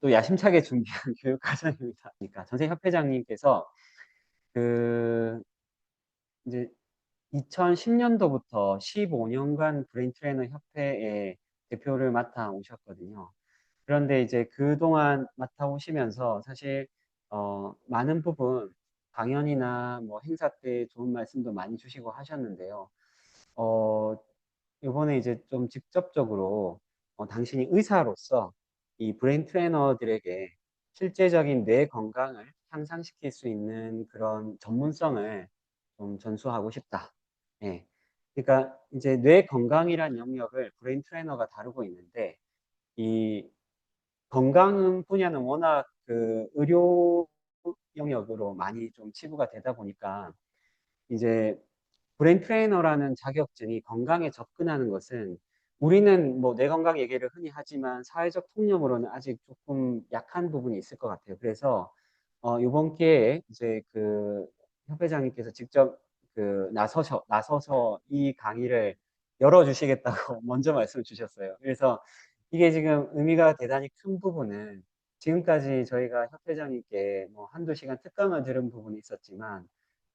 또 야심차게 준비한 교육 과정입니다. 그러니까 전세 협회장님께서 그 이제 2010년도부터 15년간 브레인 트레이너 협회의 대표를 맡아 오셨거든요. 그런데 이제 그동안 맡아 오시면서 사실 어, 많은 부분 강연이나 뭐 행사 때 좋은 말씀도 많이 주시고 하셨는데요. 어, 이번에 이제 좀 직접적으로 어, 당신이 의사로서 이 브레인 트레이너들에게 실제적인 뇌 건강을 향상시킬 수 있는 그런 전문성을 좀 전수하고 싶다. 예. 그러니까 이제 뇌 건강이란 영역을 브레인 트레이너가 다루고 있는데 이 건강 분야는 워낙 그 의료 영역으로 많이 좀 치부가 되다 보니까 이제 브레인 트레이너라는 자격증이 건강에 접근하는 것은 우리는 뭐 뇌 건강 얘기를 흔히 하지만 사회적 통념으로는 아직 조금 약한 부분이 있을 것 같아요. 그래서 어, 이번 기회에 이제 그 협회장님께서 직접 그 나서서 나서서 이 강의를 열어주시겠다고 먼저 말씀을 주셨어요. 그래서 이게 지금 의미가 대단히 큰 부분은 지금까지 저희가 협회장님께 뭐 한두 시간 특강을 들은 부분이 있었지만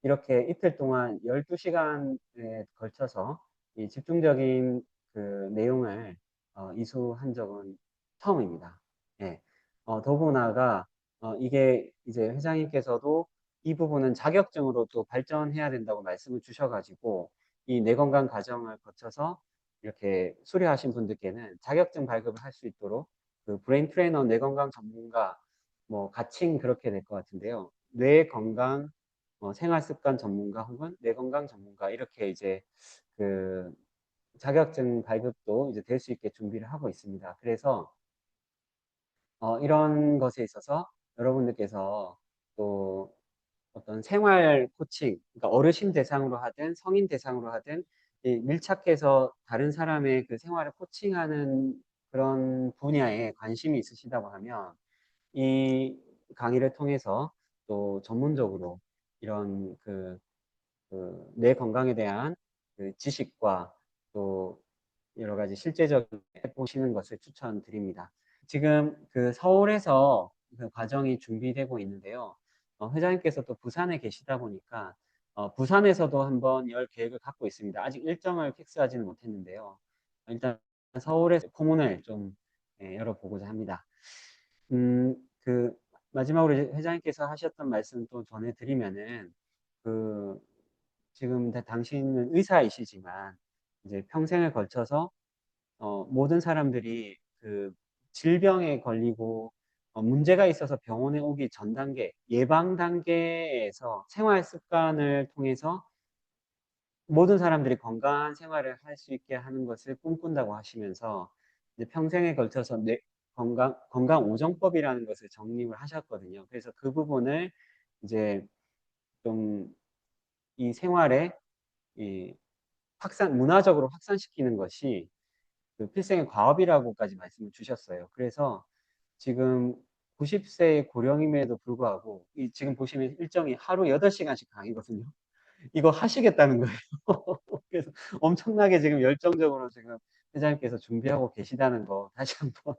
이렇게 이틀 동안 12시간에 걸쳐서 이 집중적인 그 내용을 어, 이수한 적은 처음입니다. 예. 어, 더구나가 어, 이게 이제 회장님께서도 이 부분은 자격증으로 또 발전해야 된다고 말씀을 주셔가지고 이 뇌건강 과정을 거쳐서 이렇게 수료하신 분들께는 자격증 발급을 할 수 있도록 그 브레인 트레이너 뇌건강 전문가 뭐 가칭 그렇게 될 것 같은데요. 뇌 건강 어, 생활 습관 전문가 혹은 뇌 건강 전문가 이렇게 이제 그 자격증 발급도 이제 될 수 있게 준비를 하고 있습니다. 그래서 어, 이런 것에 있어서 여러분들께서 또 어떤 생활 코칭, 그러니까 어르신 대상으로 하든 성인 대상으로 하든 밀착해서 다른 사람의 그 생활을 코칭하는 그런 분야에 관심이 있으시다고 하면 이 강의를 통해서 또 전문적으로 이런 그, 그뇌 건강에 대한 그 지식과 또 여러 가지 실제적인 해보시는 것을 추천드립니다. 지금 그 서울에서 그 과정이 준비되고 있는데요. 어, 회장님께서 또 부산에 계시다 보니까 어, 부산에서도 한번 열 계획을 갖고 있습니다. 아직 일정을 픽스하지는 못했는데요. 일단 서울에서 포문을 좀 예, 열어보고자 합니다. 음, 그 마지막으로 회장님께서 하셨던 말씀 또 전해드리면은 그 지금 당신은 의사이시지만 이제 평생을 걸쳐서 어, 모든 사람들이 그 질병에 걸리고 어, 문제가 있어서 병원에 오기 전 단계, 예방 단계에서 생활 습관을 통해서 모든 사람들이 건강한 생활을 할 수 있게 하는 것을 꿈꾼다고 하시면서 평생에 걸쳐서 뇌, 건강, 건강 오정법이라는 것을 정립을 하셨거든요. 그래서 그 부분을 이제 좀 이 생활에 이 확산, 문화적으로 확산시키는 것이 그 필생의 과업이라고까지 말씀을 주셨어요. 그래서 지금 90세 고령임에도 불구하고 이 지금 보시면 일정이 하루 8시간씩 강의거든요. 이거 하시겠다는 거예요. 그래서 엄청나게 지금 열정적으로 지금 회장님께서 준비하고 계시다는 거 다시 한번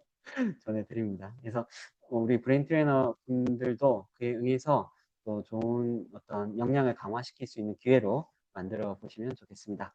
전해드립니다. 그래서 우리 브레인 트레이너 분들도 그에 의해서 또 좋은 어떤 역량을 강화시킬 수 있는 기회로 만들어 보시면 좋겠습니다.